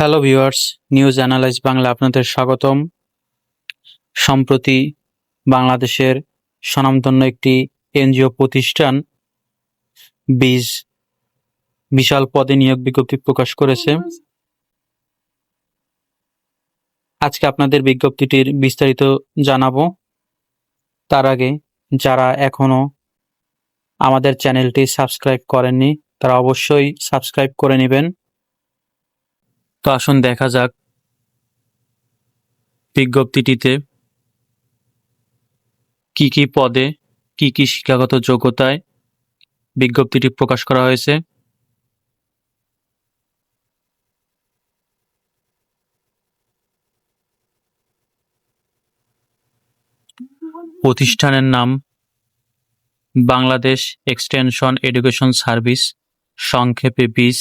Hello viewers News Analyze Bangla আপনাদের স্বাগতম। সম্প্রতি বাংলাদেশের স্বনামধন্য একটি এনজিও প্রতিষ্ঠান বীজ বিশাল পদে নিয়োগ বিজ্ঞপ্তি প্রকাশ করেছে। আজকে আপনাদের বিজ্ঞপ্তিটির বিস্তারিত জানাব। তার আগে যারা এখনও আমাদের চ্যানেলটি সাবস্ক্রাইব করেননি, তারা অবশ্যই সাবস্ক্রাইব করে নেবেন। তো আসুন দেখা যাক বিজ্ঞপ্তিটিতে কি কি পদে, কি কি শিক্ষাগত যোগ্যতায় বিজ্ঞপ্তিটি প্রকাশ করা হয়েছে। প্রতিষ্ঠানের নাম বাংলাদেশ এক্সটেনশন এডুকেশন সার্ভিস, সংক্ষেপে বিস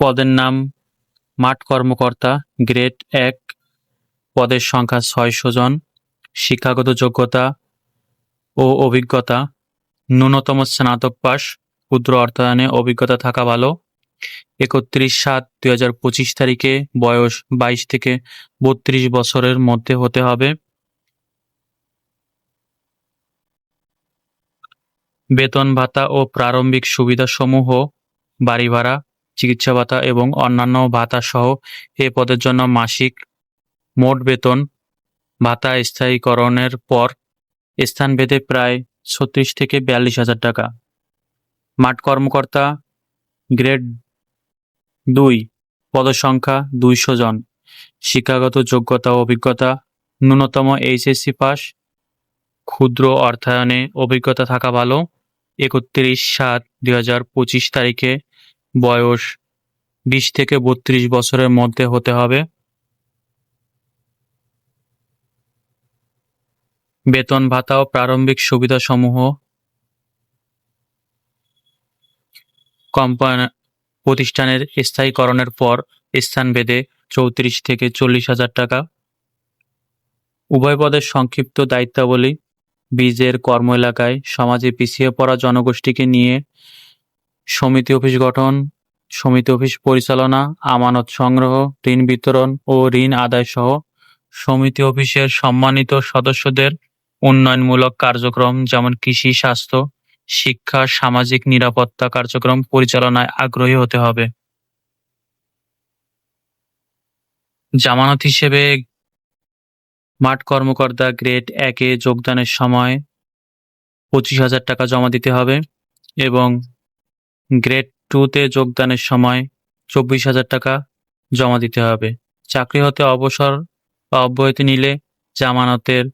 পদের নাম মাঠ কর্মকর্তা গ্রেড এক, পদের সংখ্যা ছয়শো জন, শিক্ষাগত যোগ্যতা ও অভিজ্ঞতা, ন্যূনতম স্নাতক পাস ক্ষুদ্র অর্থায়নে অভিজ্ঞতা থাকা ভালো, একত্রিশ সাত দুই হাজার পঁচিশ তারিখে বয়স বাইশ থেকে বত্রিশ বছরের মধ্যে হতে হবে। বেতন ভাতা ও প্রারম্ভিক সুবিধাসমূহ, বাড়ি ভাড়া চিকিৎসা ভাতা এবং অন্যান্য ভাতা সহ এ পদের জন্য মাসিক মোট বেতন ভাতা স্থায়ীকরণের পর স্থানভেদে প্রায় ছত্রিশ থেকে বিয়াল্লিশ হাজার টাকা। মাঠ কর্মকর্তা গ্রেড দুই পদসংখ্যা দুইশো জন। শিক্ষাগত যোগ্যতা ও অভিজ্ঞতা ন্যূনতম এইচএসসি পাস। ক্ষুদ্র অর্থায়নে অভিজ্ঞতা থাকা ভালো। একত্রিশ সাত দুই হাজার পঁচিশ তারিখে বয়স বিশ থেকে বত্রিশ বছরের মধ্যে হতে হবে। বেতন ভাতা ও প্রারম্ভিক সুবিধাসমূহ। কোম্পানি প্রতিষ্ঠানের স্থায়ীকরণের পর স্থান স্থানভেদে চৌত্রিশ থেকে চল্লিশ হাজার টাকা। উভয় পদের সংক্ষিপ্ত দায়িত্বাবলী, বীজের কর্ম এলাকায় সমাজে পিছিয়ে পড়া জনগোষ্ঠীকে নিয়ে সমিতি অফিস গঠন, সমিতি অফিস পরিচালনা, আমানত সংগ্রহ, ঋণ বিতরণ ও ঋণ আদায় সহ সমিতি অফিসের সম্মানিত সদস্যদের উন্নয়নমূলক কার্যক্রম যেমন কৃষি, স্বাস্থ্য, শিক্ষা, সামাজিক নিরাপত্তা কার্যক্রম পরিচালনায় আগ্রহী হতে হবে। জামানত হিসেবে মাঠ কর্মকর্তা গ্রেড একে যোগদানের সময় পঁচিশ হাজার টাকা জমা দিতে হবে এবং গ্রেড টুতে যোগদানের সময় চব্বিশ হাজার টাকা জমা দিতে হবে। চাকরি হতে অবসর বা অব্যাহতি নিলে জামানতের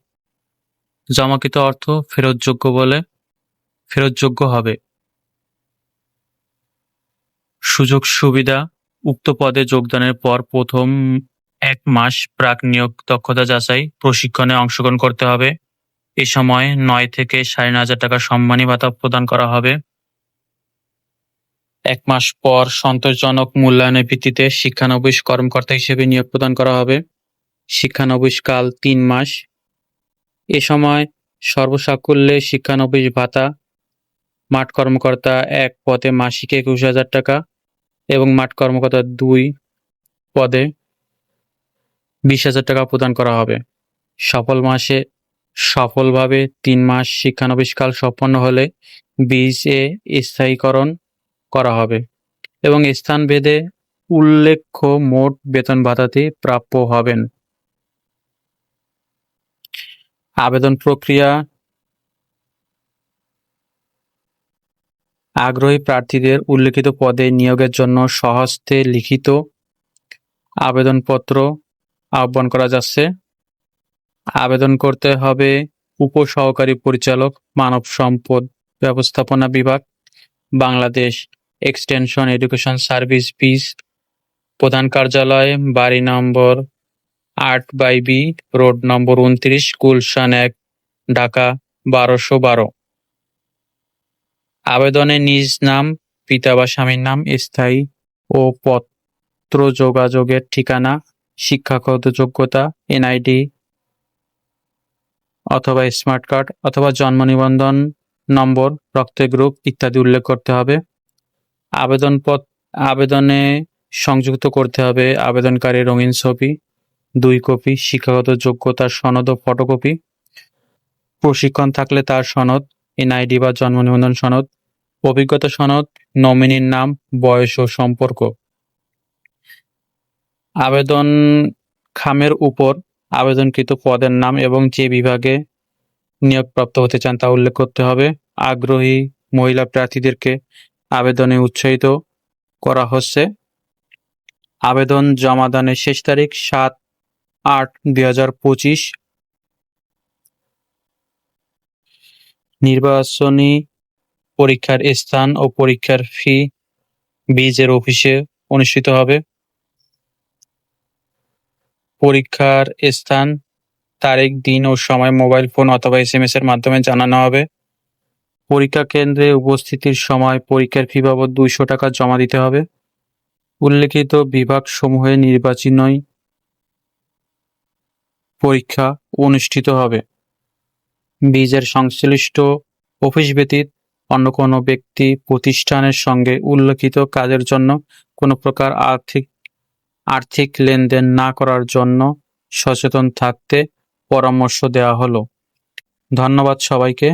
জমাকৃত অর্থ ফেরতযোগ্য বলে ফেরতযোগ্য হবে। সুযোগ সুবিধা উক্ত পদে যোগদানের পর প্রথম এক মাস প্রাক নিয়োগ দক্ষতা যাচাই প্রশিক্ষণে অংশগ্রহণ করতে হবে। এ সময় নয় থেকে সাড়ে নয় হাজার টাকা সম্মানী ভাতা প্রদান করা হবে। এক মাস পর সন্তোষজনক মূল্যায়নের ভিত্তিতে শিক্ষানবিশ কর্মকর্তা হিসেবে নিয়োগ প্রদান করা হবে। শিক্ষানবিশ কাল তিন মাস। এ সময় সর্বসাকুল্যে শিক্ষানবিশ ভাতা, মাঠ কর্মকর্তা এক পদে মাসিক একুশ হাজার টাকা এবং মাঠ কর্মকর্তা দুই পদে বিশ হাজার টাকা প্রদান করা হবে। সফল মাসে সফলভাবে তিন মাস শিক্ষানবিশকাল সম্পন্ন হলে বীজ এ স্থায়ীকরণ করা হবে। এবং স্থানভেদে উল্লেখ্য মোট বেতন ভাতাতে প্রাপ্য হবেন। আবেদন প্রক্রিয়া আগ্রহী প্রার্থীদের উল্লেখিত পদে নিয়োগের জন্য স্বহস্তে লিখিত আবেদনপত্র আহ্বান করা যাচ্ছে। আবেদন করতে হবে উপসহকারী পরিচালক, মানব সম্পদ ব্যবস্থাপনা বিভাগ, বাংলাদেশ এক্সটেনশন এডুকেশন সার্ভিস বিস প্রধান কার্যালয় বাড়ি নম্বর আট বাই বি রোড নম্বর উনত্রিশ গুলশান এক ঢাকা বারোশো বারো আবেদনে নিজ নাম পিতা বা স্বামীর নাম স্থায়ী ও পত্র যোগাযোগের ঠিকানা শিক্ষাগত যোগ্যতা এনআইডি অথবা স্মার্ট কার্ড অথবা জন্ম নিবন্ধন নম্বর রক্তের গ্রুপ ইত্যাদি উল্লেখ করতে হবে আবেদনপত্র আবেদনে সংযুক্ত করতে হবে আবেদনকারীর রঙিন ছবি, দুই কপি, শিক্ষাগত যোগ্যতার সনদ ও ফটোকপি। প্রশিক্ষণ থাকলে তার সনদ, এনআইডি বা জন্ম নিবন্ধন সনদ, অভিজ্ঞতা সনদ, নমিনির নাম, বয়স ও সম্পর্ক। আবেদন খামের উপর আবেদনকৃত পদের নাম এবং যে বিভাগে নিয়োগপ্রাপ্ত হতে চান তা উল্লেখ করতে হবে। আগ্রহী মহিলা প্রার্থীদেরকে আবেদনে উৎসাহিত করা হচ্ছে। আবেদন জমাদানের শেষ তারিখ সাত আট দুই হাজার পঁচিশ। নির্বাচনী পরীক্ষার স্থান ও পরীক্ষার ফি বীজের অফিসে অনুষ্ঠিত হবে। পরীক্ষার স্থান, তারিখ, দিন ও সময় মোবাইল ফোন অথবা এসএমএস এর মাধ্যমে জানানো হবে। পরীক্ষা কেন্দ্রে উপস্থিতির সময় পরীক্ষার ফি বাবদ দুইশো টাকা জমা দিতে হবে। উল্লেখিত বিভাগ সমূহে নির্বাচনী পরীক্ষা অনুষ্ঠিত হবে। বীজের সংশ্লিষ্ট অফিস ব্যতীত অন্য কোনো ব্যক্তি প্রতিষ্ঠানের সঙ্গে উল্লেখিত কাজের জন্য কোনো প্রকার আর্থিক আর্থিক লেনদেন না করার জন্য সচেতন থাকতে পরামর্শ দেওয়া হলো। ধন্যবাদ সবাইকে।